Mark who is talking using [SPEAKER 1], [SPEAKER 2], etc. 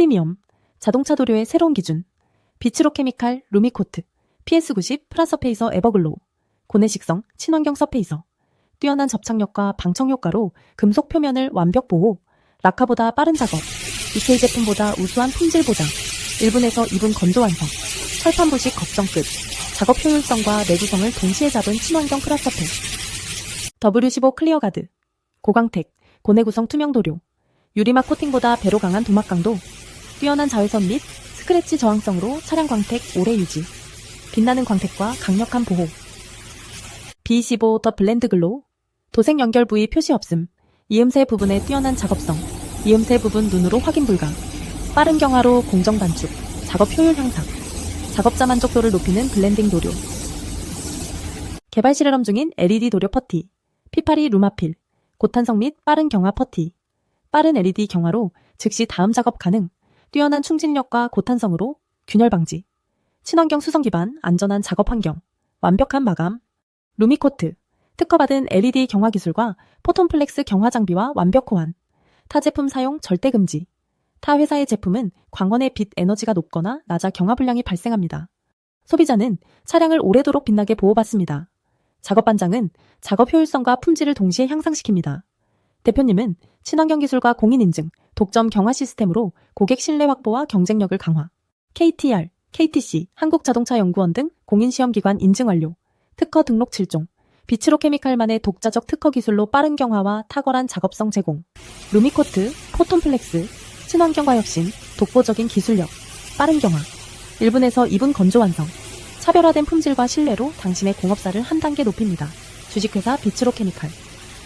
[SPEAKER 1] 프리미엄, 자동차 도료의 새로운 기준, 비치로 케미칼 루미코트, PS90 플라서페이서 에버글로우, 고내식성 친환경 서페이서, 뛰어난 접착력과 방청 효과로 금속 표면을 완벽 보호, 라카보다 빠른 작업, BK 제품보다 우수한 품질 보장, 1분에서 2분 건조 완성, 철판 부식 걱정 끝, 작업 효율성과 내구성을 동시에 잡은 친환경 플라서페, W15 클리어 가드, 고강택, 고내 구성 투명 도료, 유리막 코팅보다 배로 강한 도막 강도, 뛰어난 자외선 및 스크래치 저항성으로 차량 광택 오래 유지, 빛나는 광택과 강력한 보호. B15 더 블렌드 글로우, 도색 연결 부위 표시 없음, 이음새 부분의 뛰어난 작업성, 이음새 부분 눈으로 확인 불가, 빠른 경화로 공정 단축, 작업 효율 향상, 작업자 만족도를 높이는 블렌딩 도료. 개발 실험 중인 LED 도료 퍼티, 피파리 루마필, 고탄성 및 빠른 경화 퍼티, 빠른 LED 경화로 즉시 다음 작업 가능, 뛰어난 충진력과 고탄성으로 균열 방지, 친환경 수성 기반 안전한 작업 환경, 완벽한 마감, 루미코트, 특허받은 LED 경화 기술과 포톤플렉스 경화 장비와 완벽 호환, 타 제품 사용 절대 금지, 타 회사의 제품은 광원의 빛 에너지가 높거나 낮아 경화 불량이 발생합니다. 소비자는 차량을 오래도록 빛나게 보호받습니다. 작업 반장은 작업 효율성과 품질을 동시에 향상시킵니다. 대표님은 친환경 기술과 공인 인증, 독점 경화 시스템으로 고객 신뢰 확보와 경쟁력을 강화. KTR, KTC, 한국자동차연구원 등 공인시험기관 인증 완료. 특허 등록 7종. 비치로 케미칼만의 독자적 특허 기술로 빠른 경화와 탁월한 작업성 제공. 루미코트, 포톤플렉스, 친환경과 혁신, 독보적인 기술력, 빠른 경화. 1분에서 2분 건조 완성. 차별화된 품질과 신뢰로 당신의 공업사를 한 단계 높입니다. 주식회사 비치로 케미칼.